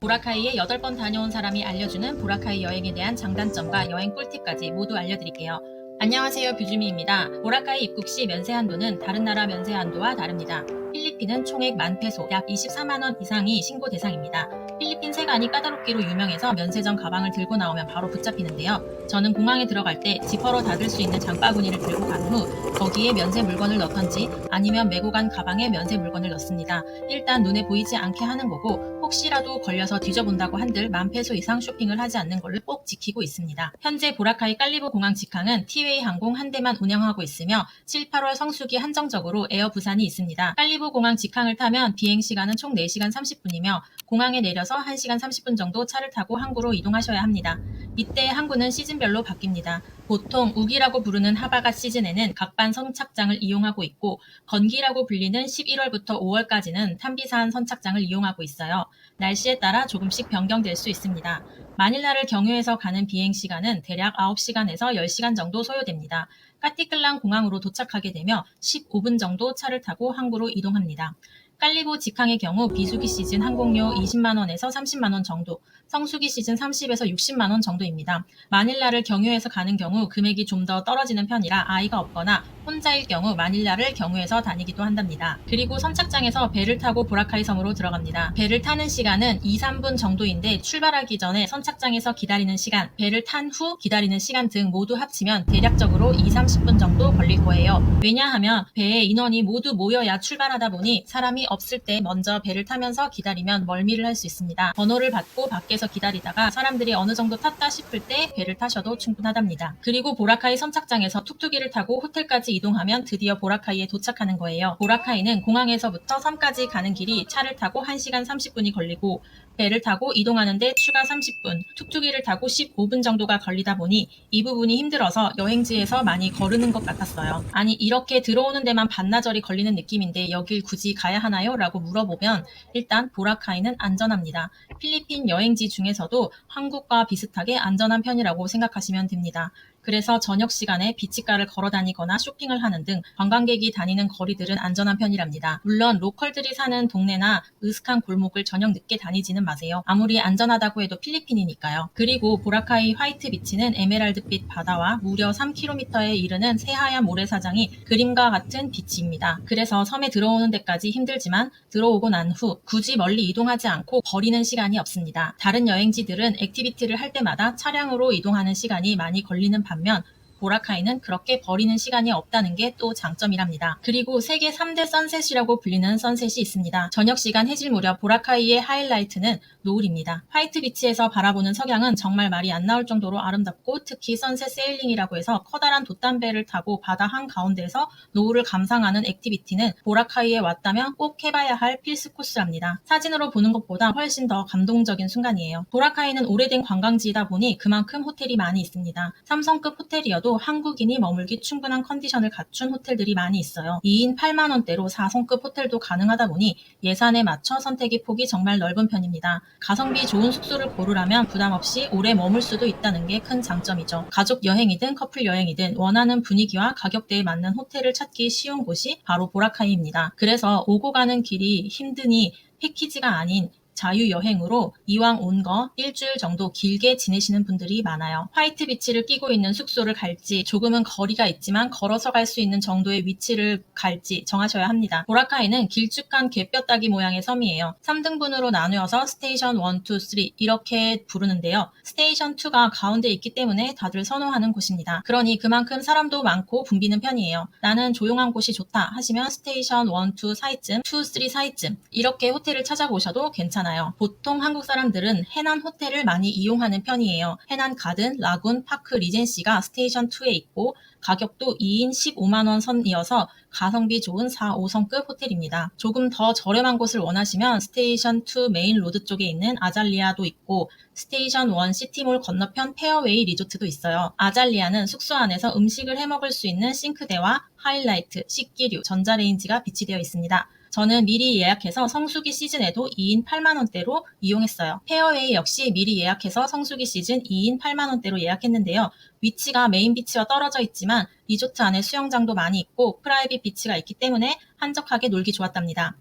보라카이에 8번 다녀온 사람이 알려주는 보라카이 여행에 대한 장단점과 여행 꿀팁까지 모두 알려드릴게요. 안녕하세요 뷰주미입니다. 보라카이 입국 시 면세 한도는 다른 나라 면세 한도와 다릅니다. 필리핀은 총액 만 페소 약 24만 원 이상이 신고 대상입니다. 필리핀 세관이 까다롭기로 유명해서 면세점 가방을 들고 나오면 바로 붙잡히는데요. 저는 공항에 들어갈 때 지퍼로 닫을 수 있는 장바구니를 들고 간 후 거기에 면세 물건을 넣던지 아니면 메고 간 가방에 면세 물건을 넣습니다. 일단 눈에 보이지 않게 하는 거고 혹시라도 걸려서 뒤져본다고 한들 만 페소 이상 쇼핑을 하지 않는 걸꼭 지키고 있습니다. 현재 보라카이 깔리브 공항 직항은 티웨이 항공 한 대만 운영하고 있으며 7, 8월 성수기 한정적으로 에어 부산이 있습니다. 깔리브 공항 직항을 타면 비행 시간은 총 4시간 30분이며 공항에 내려서 1시간 30분 정도 차를 타고 항구로 이동하셔야 합니다. 이때 항구는 시즌별로 바뀝니다. 보통 우기라고 부르는 하바가 시즌에는 각반 선착장을 이용하고 있고 건기라고 불리는 11월부터 5월까지는 탄비사한 선착장을 이용하고 있어요. 날씨에 따라 조금씩 변경될 수 있습니다. 마닐라를 경유해서 가는 비행 시간은 대략 9시간에서 10시간 정도 소요됩니다. 까티클랑 공항으로 도착하게 되며 15분 정도 차를 타고 항구로 이동합니다. 깔리보 직항의 경우 비수기 시즌 항공료 20만원에서 30만원 정도, 성수기 시즌 30에서 60만원 정도입니다. 마닐라를 경유해서 가는 경우 금액이 좀 더 떨어지는 편이라 아이가 없거나 혼자일 경우 마닐라를 경유해서 다니기도 한답니다. 그리고 선착장에서 배를 타고 보라카이 섬으로 들어갑니다. 배를 타는 시간은 2, 3분 정도인데 출발하기 전에 선착장에서 기다리는 시간, 배를 탄 후 기다리는 시간 등 모두 합치면 대략적으로 2, 30분 정도 걸릴 거예요. 왜냐하면 배에 인원이 모두 모여야 출발하다 보니 사람이 없을 때 먼저 배를 타면서 기다리면 멀미를 할 수 있습니다. 번호를 받고 밖에서 기다리다가 사람들이 어느 정도 탔다 싶을 때 배를 타셔도 충분하답니다. 그리고 보라카이 선착장에서 툭툭이를 타고 호텔까지 이동하면 드디어 보라카이에 도착하는 거예요. 보라카이는 공항에서부터 섬까지 가는 길이 차를 타고 1시간 30분이 걸리고 배를 타고 이동하는데 추가 30분, 툭툭이를 타고 15분 정도가 걸리다 보니 이 부분이 힘들어서 여행지에서 많이 거르는 것 같았어요. 아니 이렇게 들어오는 데만 반나절이 걸리는 느낌인데 여길 굳이 가야 하나요? 라고 물어보면 일단 보라카이는 안전합니다. 필리핀 여행지 중에서도 한국과 비슷하게 안전한 편이라고 생각하시면 됩니다. 그래서 저녁 시간에 비치가를 걸어 다니거나 쇼핑을 하는 등 관광객이 다니는 거리들은 안전한 편이랍니다. 물론 로컬들이 사는 동네나 으슥한 골목을 저녁 늦게 다니지는 마세요. 아무리 안전하다고 해도 필리핀이니까요. 그리고 보라카이 화이트 비치는 에메랄드빛 바다와 무려 3km에 이르는 새하얀 모래사장이 그림과 같은 비치입니다. 그래서 섬에 들어오는 데까지 힘들지만 들어오고 난 후 굳이 멀리 이동하지 않고 버리는 시간이 없습니다. 다른 여행지들은 액티비티를 할 때마다 차량으로 이동하는 시간이 많이 걸리는 반면 하면 보라카이는 그렇게 버리는 시간이 없다는 게 또 장점이랍니다. 그리고 세계 3대 선셋이라고 불리는 선셋이 있습니다. 저녁 시간 해질 무렵 보라카이의 하이라이트는 노을입니다. 화이트 비치에서 바라보는 석양은 정말 말이 안 나올 정도로 아름답고 특히 선셋 세일링이라고 해서 커다란 돛담배를 타고 바다 한가운데에서 노을을 감상하는 액티비티는 보라카이에 왔다면 꼭 해봐야 할 필수 코스랍니다. 사진으로 보는 것보다 훨씬 더 감동적인 순간이에요. 보라카이는 오래된 관광지이다 보니 그만큼 호텔이 많이 있습니다. 삼성급 호텔이어도 한국인이 머물기 충분한 컨디션을 갖춘 호텔들이 많이 있어요. 2인 8만 원대로 4성급 호텔도 가능하다 보니 예산에 맞춰 선택의 폭이 정말 넓은 편입니다. 가성비 좋은 숙소를 고르라면 부담 없이 오래 머물 수도 있다는 게 큰 장점이죠. 가족 여행이든 커플 여행이든 원하는 분위기와 가격대에 맞는 호텔을 찾기 쉬운 곳이 바로 보라카이입니다. 그래서 오고 가는 길이 힘드니 패키지가 아닌 자유여행으로 이왕 온 거 일주일 정도 길게 지내시는 분들이 많아요. 화이트 비치를 끼고 있는 숙소를 갈지 조금은 거리가 있지만 걸어서 갈 수 있는 정도의 위치를 갈지 정하셔야 합니다. 보라카이는 길쭉한 개뼈따기 모양의 섬이에요. 3등분으로 나누어서 스테이션 1, 2, 3 이렇게 부르는데요. 스테이션 2가 가운데 있기 때문에 다들 선호하는 곳입니다. 그러니 그만큼 사람도 많고 붐비는 편이에요. 나는 조용한 곳이 좋다 하시면 스테이션 1, 2 사이쯤, 2, 3 사이쯤 이렇게 호텔을 찾아보셔도 괜찮아요. 보통 한국 사람들은 해난 호텔을 많이 이용하는 편이에요. 해난 가든, 라군, 파크, 리젠시가 스테이션 2에 있고 가격도 2인 15만원 선이어서 가성비 좋은 4, 5성급 호텔입니다. 조금 더 저렴한 곳을 원하시면 스테이션 2 메인 로드 쪽에 있는 아잘리아도 있고 스테이션 1 시티몰 건너편 페어웨이 리조트도 있어요. 아잘리아는 숙소 안에서 음식을 해 먹을 수 있는 싱크대와 하이라이트, 식기류, 전자레인지가 비치되어 있습니다. 저는 미리 예약해서 성수기 시즌에도 2인 8만원대로 이용했어요. 페어웨이 역시 미리 예약해서 성수기 시즌 2인 8만원대로 예약했는데요. 위치가 메인 비치와 떨어져 있지만 리조트 안에 수영장도 많이 있고 프라이빗 비치가 있기 때문에 한적하게 놀기 좋았답니다.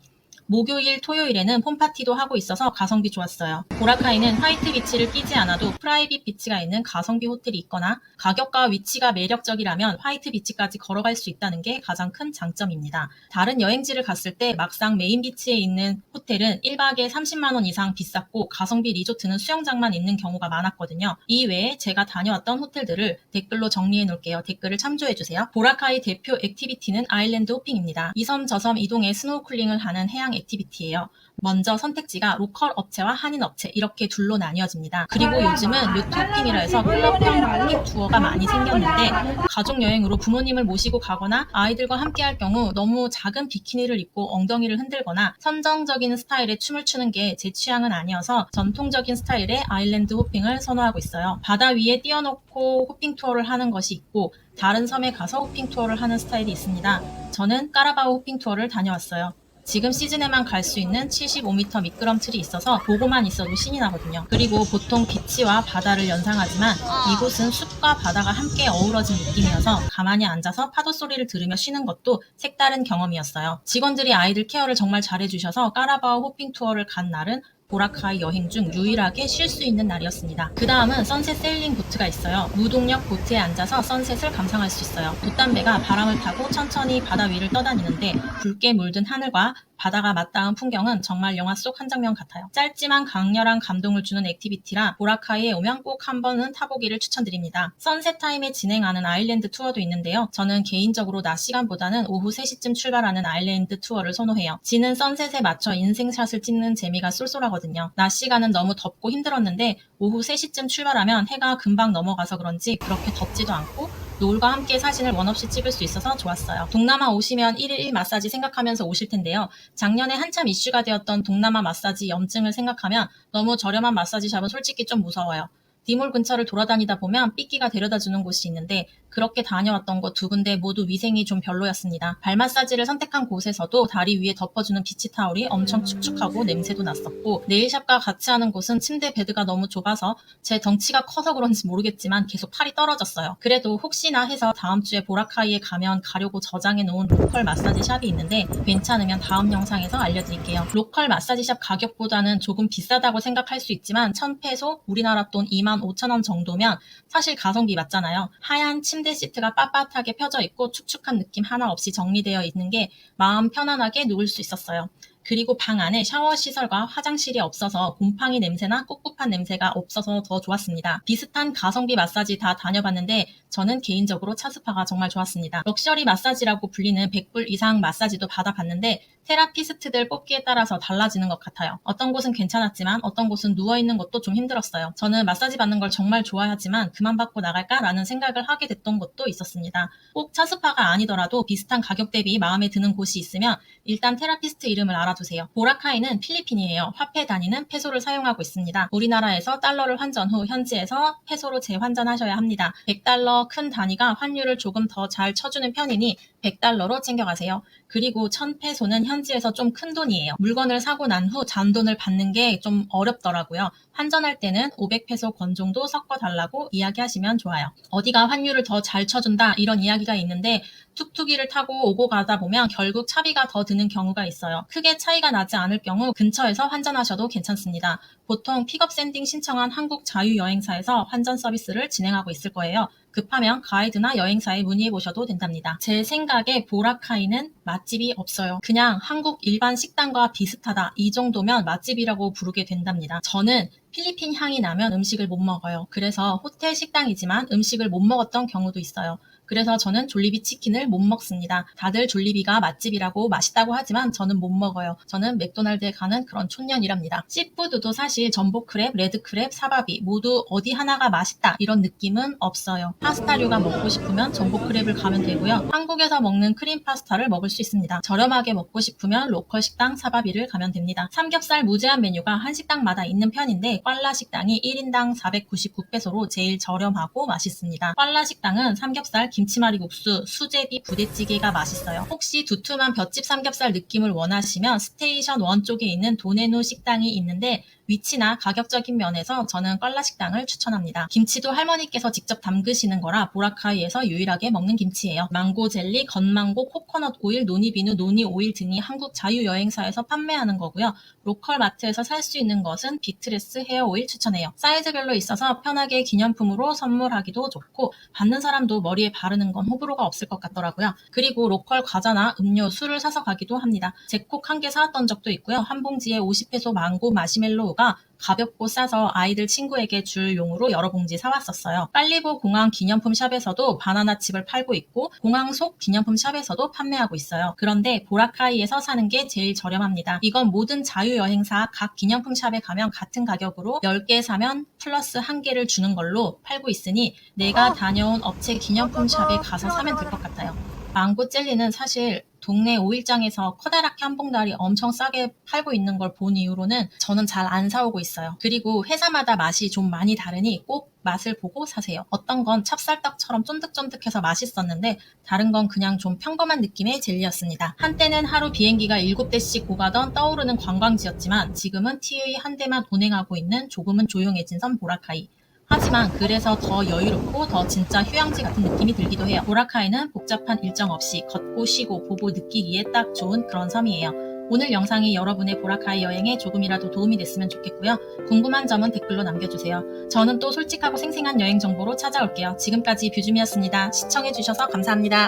목요일, 토요일에는 홈파티도 하고 있어서 가성비 좋았어요. 보라카이는 화이트 비치를 끼지 않아도 프라이빗 비치가 있는 가성비 호텔이 있거나 가격과 위치가 매력적이라면 화이트 비치까지 걸어갈 수 있다는 게 가장 큰 장점입니다. 다른 여행지를 갔을 때 막상 메인 비치에 있는 호텔은 1박에 30만원 이상 비쌌고 가성비 리조트는 수영장만 있는 경우가 많았거든요. 이 외에 제가 다녀왔던 호텔들을 댓글로 정리해 놓을게요. 댓글을 참조해 주세요. 보라카이 대표 액티비티는 아일랜드 호핑입니다. 이 섬 저 섬 이동해 스노우쿨링을 하는 해양 액티비티예요. 먼저 선택지가 로컬 업체와 한인 업체 이렇게 둘로 나뉘어집니다. 그리고 요즘은 요트 호핑이라 해서 클럽형 호핑 투어가 많이 생겼는데 가족 여행으로 부모님을 모시고 가거나 아이들과 함께 할 경우 너무 작은 비키니를 입고 엉덩이를 흔들거나 선정적인 스타일의 춤을 추는 게 제 취향은 아니어서 전통적인 스타일의 아일랜드 호핑을 선호하고 있어요. 바다 위에 띄워놓고 호핑 투어를 하는 것이 있고 다른 섬에 가서 호핑 투어를 하는 스타일이 있습니다. 저는 까라바오 호핑 투어를 다녀왔어요. 지금 시즌에만 갈 수 있는 75m 미끄럼 틀이 있어서 보고만 있어도 신이 나거든요. 그리고 보통 비치와 바다를 연상하지만 이곳은 숲과 바다가 함께 어우러진 느낌이어서 가만히 앉아서 파도 소리를 들으며 쉬는 것도 색다른 경험이었어요. 직원들이 아이들 케어를 정말 잘해주셔서 까라바오 호핑 투어를 간 날은 보라카이 여행 중 유일하게 쉴 수 있는 날이었습니다. 그 다음은 선셋 세일링 보트가 있어요. 무동력 보트에 앉아서 선셋을 감상할 수 있어요. 돛담배가 바람을 타고 천천히 바다 위를 떠다니는데 붉게 물든 하늘과 바다가 맞닿은 풍경은 정말 영화 속 한 장면 같아요. 짧지만 강렬한 감동을 주는 액티비티라 보라카이에 오면 꼭 한 번은 타보기를 추천드립니다. 선셋 타임에 진행하는 아일랜드 투어도 있는데요. 저는 개인적으로 낮 시간보다는 오후 3시쯤 출발하는 아일랜드 투어를 선호해요. 지는 선셋에 맞춰 인생샷을 찍는 재미가 쏠쏠하거든요. 낮 시간은 너무 덥고 힘들었는데 오후 3시쯤 출발하면 해가 금방 넘어가서 그런지 그렇게 덥지도 않고 노을과 함께 사진을 원없이 찍을 수 있어서 좋았어요. 동남아 오시면 1일 1 마사지 생각하면서 오실 텐데요. 작년에 한참 이슈가 되었던 동남아 마사지 염증을 생각하면 너무 저렴한 마사지 샵은 솔직히 좀 무서워요. 디몰 근처를 돌아다니다 보면 삐끼가 데려다 주는 곳이 있는데 그렇게 다녀왔던 곳 두 군데 모두 위생이 좀 별로였습니다. 발 마사지를 선택한 곳에서도 다리 위에 덮어주는 비치 타올이 엄청 축축하고 냄새도 났었고 네일샵과 같이 하는 곳은 침대 베드가 너무 좁아서 제 덩치가 커서 그런지 모르겠지만 계속 팔이 떨어졌어요. 그래도 혹시나 해서 다음 주에 보라카이에 가면 가려고 저장해 놓은 로컬 마사지 샵이 있는데 괜찮으면 다음 영상에서 알려드릴게요. 로컬 마사지 샵 가격보다는 조금 비싸다고 생각할 수 있지만 1000페소 우리나라 돈 2만 5천원 정도면 사실 가성비 맞잖아요. 하얀 침대 시트가 빳빳하게 펴져 있고 축축한 느낌 하나 없이 정리되어 있는 게 마음 편안하게 누울 수 있었어요. 그리고 방 안에 샤워 시설과 화장실이 없어서 곰팡이 냄새나 꿉꿉한 냄새가 없어서 더 좋았습니다. 비슷한 가성비 마사지 다 다녀봤는데 저는 개인적으로 차스파가 정말 좋았습니다. 럭셔리 마사지라고 불리는 100불 이상 마사지도 받아봤는데 테라피스트들 뽑기에 따라서 달라지는 것 같아요. 어떤 곳은 괜찮았지만 어떤 곳은 누워있는 것도 좀 힘들었어요. 저는 마사지 받는 걸 정말 좋아하지만 그만 받고 나갈까라는 생각을 하게 됐던 것도 있었습니다. 꼭 차스파가 아니더라도 비슷한 가격 대비 마음에 드는 곳이 있으면 일단 테라피스트 이름을 알아 두세요. 보라카이는 필리핀이에요. 화폐 단위는 페소를 사용하고 있습니다. 우리나라에서 달러를 환전 후 현지에서 페소로 재환전하셔야 합니다. 100달러 큰 단위가 환율을 조금 더 잘 쳐주는 편이니 100달러로 챙겨가세요. 그리고 1000페소는 현지에서 좀 큰 돈이에요. 물건을 사고 난 후 잔돈을 받는 게 좀 어렵더라고요. 환전할 때는 500페소 권 정도 섞어 달라고 이야기하시면 좋아요. 어디가 환율을 더 잘 쳐준다 이런 이야기가 있는데 툭툭이를 타고 오고 가다 보면 결국 차비가 더 드는 경우가 있어요. 크게 차이가 나지 않을 경우 근처에서 환전하셔도 괜찮습니다. 보통 픽업 샌딩 신청한 한국 자유여행사에서 환전 서비스를 진행하고 있을 거예요. 급하면 가이드나 여행사에 문의해 보셔도 된답니다. 제 생각에 보라카이는 맛집이 없어요. 그냥 한국 일반 식당과 비슷하다. 이 정도면 맛집이라고 부르게 된답니다. 저는 필리핀 향이 나면 음식을 못 먹어요. 그래서 호텔 식당이지만 음식을 못 먹었던 경우도 있어요. 그래서 저는 졸리비 치킨을 못 먹습니다. 다들 졸리비가 맛집이라고 맛있다고 하지만 저는 못 먹어요. 저는 맥도날드에 가는 그런 촌년이랍니다. 씨푸드도 사실 전복 크랩, 레드 크랩, 사바비 모두 어디 하나가 맛있다 이런 느낌은 없어요. 파스타류가 먹고 싶으면 전복 크랩을 가면 되고요. 한국에서 먹는 크림 파스타를 먹을 수 있습니다. 저렴하게 먹고 싶으면 로컬 식당 사바비를 가면 됩니다. 삼겹살 무제한 메뉴가 한 식당마다 있는 편인데 꽐라 식당이 1인당 499페소로 제일 저렴하고 맛있습니다. 꽐라 식당은 삼겹살 김치말이국수, 수제비, 부대찌개가 맛있어요. 혹시 두툼한 볏집 삼겹살 느낌을 원하시면 스테이션 1 쪽에 있는 도네누 식당이 있는데 위치나 가격적인 면에서 저는 껄라 식당을 추천합니다. 김치도 할머니께서 직접 담그시는 거라 보라카이에서 유일하게 먹는 김치예요. 망고 젤리, 건망고, 코코넛 오일, 노니비누, 노니 오일 등이 한국 자유여행사에서 판매하는 거고요. 로컬 마트에서 살 수 있는 것은 비트레스 헤어 오일 추천해요. 사이즈별로 있어서 편하게 기념품으로 선물하기도 좋고 받는 사람도 머리에 바르는 건 호불호가 없을 것 같더라고요. 그리고 로컬 과자나 음료, 술을 사서 가기도 합니다. 제콕 한 개 사왔던 적도 있고요. 한 봉지에 50페소 망고 마시멜로 우가 가볍고 싸서 아이들 친구에게 줄 용으로 여러 봉지 사왔었어요. 빨리보 공항 기념품 샵에서도 바나나 칩을 팔고 있고 공항 속 기념품 샵에서도 판매하고 있어요. 그런데 보라카이에서 사는 게 제일 저렴합니다. 이건 모든 자유여행사 각 기념품 샵에 가면 같은 가격으로 10개 사면 플러스 1개를 주는 걸로 팔고 있으니 내가 다녀온 업체 기념품 샵에 가서 사면 될 것 같아요. 망고 젤리는 사실 동네 오일장에서 커다랗게 한 봉다리 엄청 싸게 팔고 있는 걸 본 이후로는 저는 잘 안 사오고 있어요. 그리고 회사마다 맛이 좀 많이 다르니 꼭 맛을 보고 사세요. 어떤 건 찹쌀떡처럼 쫀득쫀득해서 맛있었는데 다른 건 그냥 좀 평범한 느낌의 젤리였습니다. 한때는 하루 비행기가 7대씩 오가던 떠오르는 관광지였지만 지금은 TA 한 대만 운행하고 있는 조금은 조용해진 섬 보라카이. 하지만 그래서 더 여유롭고 더 진짜 휴양지 같은 느낌이 들기도 해요. 보라카이는 복잡한 일정 없이 걷고 쉬고 보고 느끼기에 딱 좋은 그런 섬이에요. 오늘 영상이 여러분의 보라카이 여행에 조금이라도 도움이 됐으면 좋겠고요. 궁금한 점은 댓글로 남겨주세요. 저는 또 솔직하고 생생한 여행 정보로 찾아올게요. 지금까지 뷰줌이었습니다. 시청해주셔서 감사합니다.